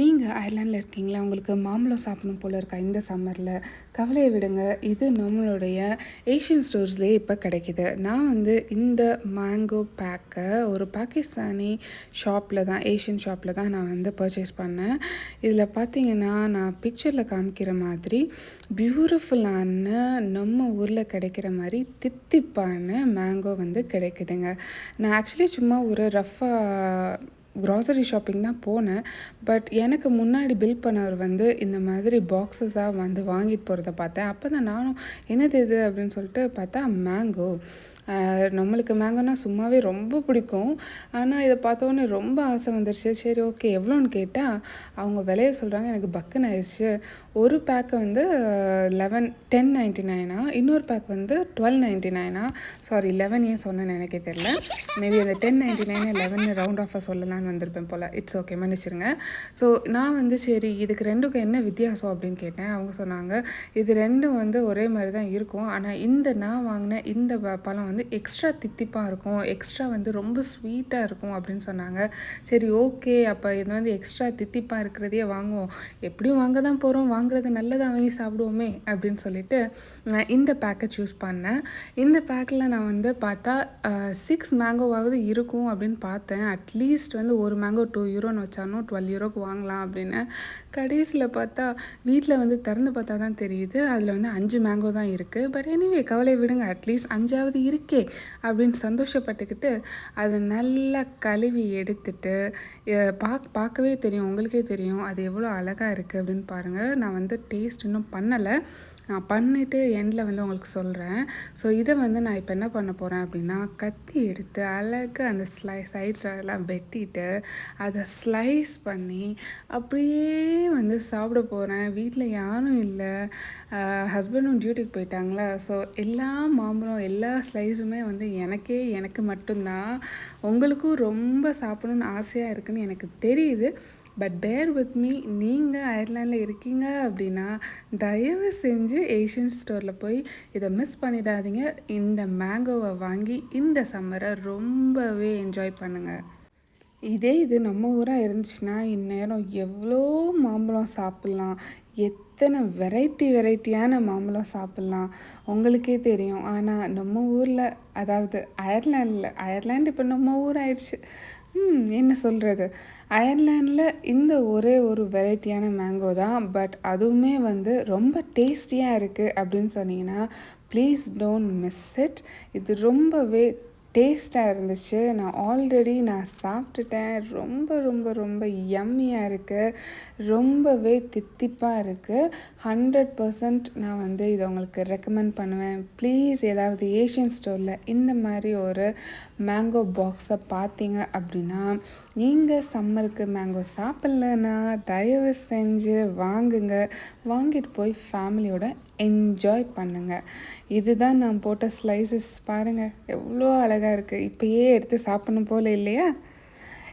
நீங்கள் அயர்லாண்டில் இருக்கீங்களா? உங்களுக்கு மாம்பழம் சாப்பிடணும் போல் இருக்கா? இந்த சம்மரில் கவலையை விடுங்க. இது நம்மளுடைய ஏஷியன் ஸ்டோர்ஸ்லேயே இப்போ கிடைக்கிது. நான் வந்து இந்த மேங்கோ பேக்கை ஒரு பாகிஸ்தானி ஷாப்பில் தான் ஏஷியன் ஷாப்பில் தான் நான் வந்து பர்ச்சேஸ் பண்ணேன். இதில் பார்த்தீங்கன்னா நான் பிக்சரில் காமிக்கிற மாதிரி பியூட்டிஃபுல்லான நம்ம ஊரில் கிடைக்கிற மாதிரி தித்திப்பான மேங்கோ வந்து கிடைக்குதுங்க. நான் ஆக்சுவலி சும்மா ஒரு ரஃபாக க்ராசரி ஷாப்பிங் தான் போனேன். பட் எனக்கு முன்னாடி பில் பண்ணவர் வந்து இந்த மாதிரி பாக்ஸஸாக வந்து வாங்கிட்டு போகிறத பார்த்தேன். அப்போ தான் நானும் என்னது இது? அப்படின்னு சொல்லிட்டு பார்த்தா மேங்கோ நம்மளுக்கு மேங்கோனா சும்மாவே ரொம்ப பிடிக்கும். ஆனால் இதை பார்த்தோன்னே ரொம்ப ஆசை வந்துருச்சு. சரி ஓகே எவ்வளோன்னு கேட்டால் அவங்க விலைய சொல்கிறாங்க எனக்கு பக்குன்னு ஆயிடுச்சு. ஒரு பேக்கு வந்து லெவன் டென் நைன்ட்டி நைனா இன்னொரு பேக் வந்து டுவெல் நைன்ட்டி நைனா சாரி லெவன் ஏன் சொன்னேன்னு எனக்கே தெரில மேபி அந்த ten ninety nine eleven round ஆஃபாக சொல்லலான்னு வந்திருப்பேன் போல். இட்ஸ் ஓகே மன்னிச்சிருங்க. ஸோ நான் வந்து சரி இதுக்கு ரெண்டுக்கும் என்ன வித்தியாசம் அப்படின்னு கேட்டேன். அவங்க சொன்னாங்க இது ரெண்டும் வந்து ஒரே மாதிரி தான் இருக்கும். ஆனால் இந்த நான் வாங்கின இந்த பழம் வந்து எக்ஸ்ட்ரா தித்திப்பாக இருக்கும் எக்ஸ்ட்ரா வந்து ரொம்ப ஸ்வீட்டாக இருக்கும் அப்படின்னு சொன்னாங்க. சரி ஓகே அப்போ இது வந்து எக்ஸ்ட்ரா தித்திப்பாக இருக்கிறதையே வாங்குவோம். எப்படியும் வாங்க தான் போகிறோம் வாங்குறது நல்லதாக வாங்கி சாப்பிடுவோமே அப்படின்னு சொல்லிட்டு நான் இந்த பேக்கை சூஸ் பண்ணேன். இந்த பேக்கில் நான் வந்து பார்த்தா சிக்ஸ் மேங்கோவாவது இருக்கும் அப்படின்னு பார்த்தேன். அட்லீஸ்ட் வந்து ஒரு மேங்கோ டூ யூரோன்னு வச்சாலும் டுவெல் யூரோக்கு வாங்கலாம் அப்படின்னு. கடைசியில் பார்த்தா வீட்டில் வந்து திறந்து பார்த்தா தான் தெரியுது. அதில் வந்து அஞ்சு மேங்கோ தான் இருக்குது பட் எனிவே கவலை விடுங்க. அட்லீஸ்ட் அஞ்சாவது இருக்கு. அப்படின்னு சந்தோஷப்பட்டுக்கிட்டு அதை நல்லா கழுவி எடுத்துட்டு பார்க்க பார்க்கவே தெரியும் உங்களுக்கே தெரியும் அது எவ்வளோ அழகாக இருக்குது அப்படின்னு பாருங்கள் நான் வந்து டேஸ்ட் இன்னும் பண்ணலை. நான் பண்ணிவிட்டு எண்டில் வந்து உங்களுக்கு சொல்கிறேன் ஸோ இதை வந்து நான் இப்போ என்ன பண்ண போகிறேன் அப்படின்னா கத்தி எடுத்து அழகாக அந்த ஸ்லை சைட்ஸ் அதெல்லாம் வெட்டிட்டு அதை ஸ்லைஸ் பண்ணி அப்படியே வந்து சாப்பிட போகிறேன் வீட்டில் யாரும் இல்லை. ஹஸ்பண்டும் டியூட்டிக்கு போயிட்டாங்களா? ஸோ எல்லா மாம்பழம் எல்லா ஸ்லைஸுமே வந்து எனக்கே எனக்கு மட்டும்தான். உங்களுக்கும் ரொம்ப சாப்பிடணும்னு ஆசையாக இருக்குதுன்னு எனக்கு தெரியுது. பட் பேர் வித் மீ நீங்கள் அயர்லாண்டில் இருக்கீங்க அப்படின்னா தயவு செஞ்சு ஏஷியன் ஸ்டோரில் போய் இதை மிஸ் பண்ணிடாதீங்க. இந்த மேங்கோவை வாங்கி இந்த சம்மரை ரொம்பவே என்ஜாய் பண்ணுங்கள் இதே இது நம்ம ஊராக இருந்துச்சுன்னா இந்நேரம் எவ்வளோ மாம்பழம் சாப்பிட்லாம். எத்தனை வெரைட்டி வெரைட்டியான மாம்பழம் சாப்பிட்லாம். உங்களுக்கே தெரியும். ஆனால் நம்ம ஊரில் அதாவது அயர்லாண்டில் அயர்லாண்டு இப்போ நம்ம ஊர் ஆயிடுச்சு என்ன சொல்கிறது அயர்லாண்டில் இந்த ஒரே ஒரு வெரைட்டியான மேங்கோ தான். பட் அதுவுமே வந்து ரொம்ப டேஸ்டியாக இருக்குது அப்படின்னு சொன்னீங்கன்னா ப்ளீஸ் டோன்ட் மிஸ் இட் இது ரொம்பவே டேஸ்ட்டாக இருந்துச்சு. நான் ஆல்ரெடி நான் சாப்பிட்டுட்டேன். ரொம்ப ரொம்ப ரொம்ப யம்மியாக இருக்குது ரொம்பவே தித்திப்பாக இருக்குது ஹண்ட்ரட் பர்சன்ட் நான் வந்து இதை உங்களுக்கு ரெக்கமெண்ட் பண்ணுவேன். ப்ளீஸ் ஏதாவது ஏஷியன் ஸ்டோரில் இந்த மாதிரி ஒரு மேங்கோ பாக்ஸை பார்த்தீங்க அப்படின்னா நீங்கள் சம்மருக்கு மேங்கோ சாப்பிட்லன்னா தயவு செஞ்சு வாங்குங்க. வாங்கிட்டு போய் ஃபேமிலியோட என்ஜாய் பண்ணுங்கள் இதுதான் நான் போட்ட ஸ்லைசஸ் பாருங்கள் எவ்வளோ அழகாக இருக்குது இப்போயே எடுத்து சாப்பிடணும் போல் இல்லையா?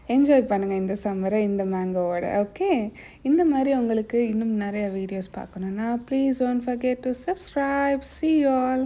என்ஜாய் பண்ணுங்கள் இந்த சம்மரை இந்த மேங்கோவோட ஓகே இந்த மாதிரி உங்களுக்கு இன்னும் நிறைய வீடியோஸ் பார்க்கணுன்னா please don't forget to subscribe see all